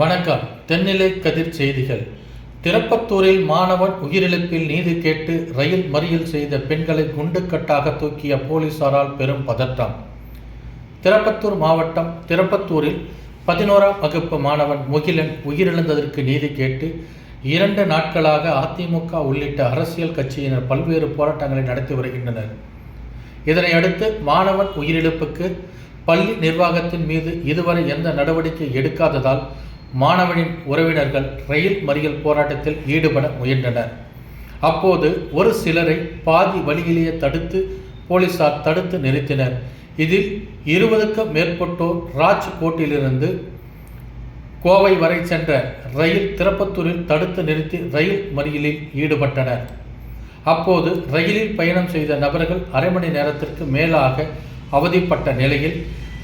வணக்கம். தென்னிலை கதிர் செய்திகள். திருப்பத்தூரில் மாணவன் உயிரிழப்பில் நீதி கேட்டு ரயில் மறியல் செய்த பெண்களை குண்டுக்கட்டாக தூக்கிய போலீசாரால் பெரும் பதட்டம் திருப்பத்தூர் மாவட்டம் திருப்பத்தூரில் பதினோராம் வகுப்பு மாணவன் முகிலன் உயிரிழந்ததற்கு நீதி கேட்டு இரண்டு நாட்களாக அதிமுக உள்ளிட்ட அரசியல் கட்சியினர் பல்வேறு போராட்டங்களை நடத்தி வருகின்றனர். இதனையடுத்து மாணவன் உயிரிழப்புக்கு பள்ளி நிர்வாகத்தின் மீது இதுவரை எந்த நடவடிக்கை எடுக்காததால் மாணவனின் உறவினர்கள் ரயில் மறியல் போராட்டத்தில் ஈடுபட முயன்றனர். அப்போது ஒரு சிலரை பாதி வழியிலேயே தடுத்து போலீசார் தடுத்து நிறுத்தினர். இதில் இருபதுக்கும் மேற்பட்டோர் ராஜ்கோட்டிலிருந்து கோவை வரை சென்ற ரயில் திருப்பத்தூரில் தடுத்து நிறுத்தி ரயில் மறியலில் ஈடுபட்டனர். அப்போது ரயிலில் பயணம் செய்த நபர்கள் அரை மணி நேரத்திற்கு மேலாக அவதிப்பட்ட நிலையில்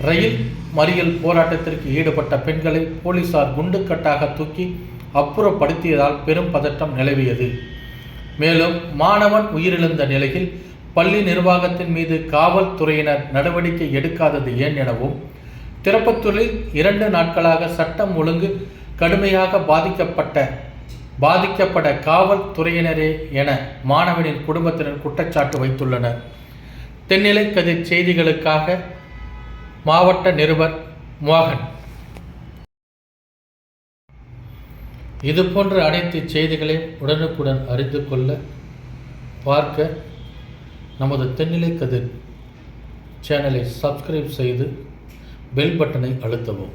ரயில் மறியல் போராட்டத்திற்கு ஈடுபட்ட பெண்களை போலீசார் குண்டுக்கட்டாக தூக்கி அப்புறப்படுத்தியதால் பெரும் பதட்டம் நிலவியது. மேலும் மாணவன் உயிரிழந்த நிலையில் பள்ளி நிர்வாகத்தின் மீது காவல்துறையினர் நடவடிக்கை எடுக்காதது ஏன் எனவும் திருப்பத்தூரில் இரண்டு நாட்களாக சட்டம் ஒழுங்கு கடுமையாக பாதிக்கப்பட்ட பாதிக்கப்பட காவல்துறையினரே என மாணவனின் குடும்பத்தினர் குற்றச்சாட்டு வைத்துள்ளனர். தென்னிலை கதிர் செய்திகளுக்காக மாவட்ட நிருபர் மோகன். இது போன்ற அனைத்து செய்திகளையும் உடனுக்குடன் அறிந்து கொள்ள பார்க்க நமது தென்னிலை கதிர் சேனலை சப்ஸ்கிரைப் செய்து பெல் பட்டனை அழுத்தவும்.